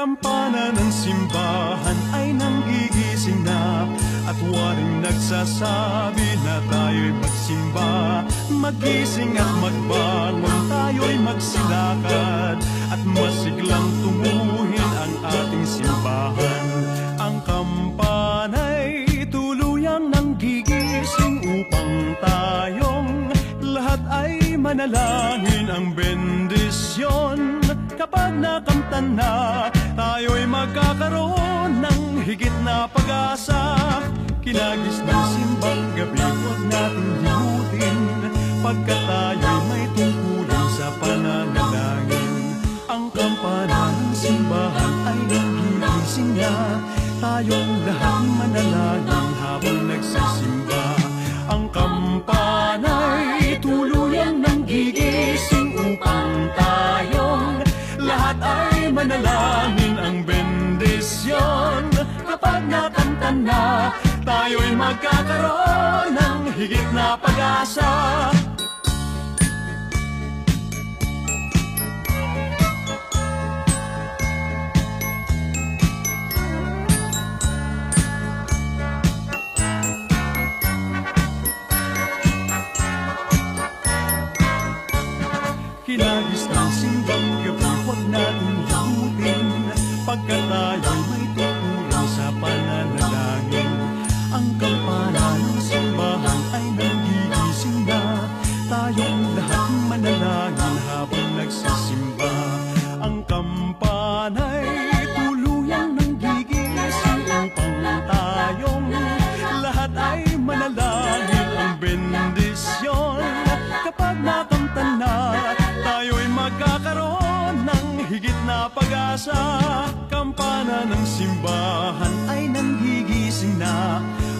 kampana ng simbahan ay nanggigising na. At waring nagsasabi na tayo'y magsimba. Magising at magbangon, tayo'y magsilakad. At masiglang tumuhin ang ating simbahan. Ang kampana'y tuluyang nanggigising upang tayong lahat ay manalangin ang bendisyon. Kapag nakamtan na, tayo'y magkakaroon ng higit na pag-asa. Kinagis ng simbang gabi, huwag natin limutin. Pagkat tayo'y may tungkulin sa pananalangin. Ang kampana ng simbahan ay nagigising na. Tayong lahat manalangin habang nagsisimba tayo'y magkakaroon ng higit na pag-asa. Kinagis ng Ang kampana ng simbahan ay nagigising na Tayong lahat manalangin habang nagsisimba. Ang kampana'y tuluyang nanggigising Upang tayong lahat ay manalangin. Ang bendisyon kapag nakamtan na Tayo'y magkakaroon ng higit na pag-asa. Kampana ng simbahan ay nanggigising na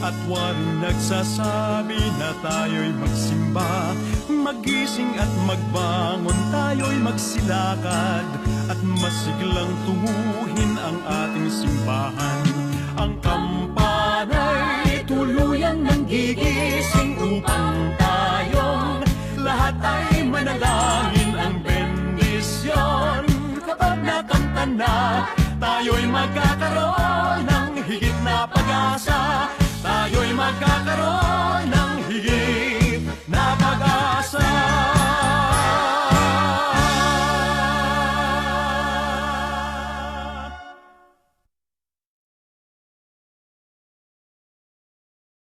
at waring nagsasabi na tayo'y magsimba. Magising at magbangon tayo'y magsilakad. At masiglang tunguhin ang ating simbahan. Ang kampana'y tuluyan ng gigising upang tayong Lahat ay manalangin ang bendisyon. Kapag nakanta na tayo'y magkakaroon.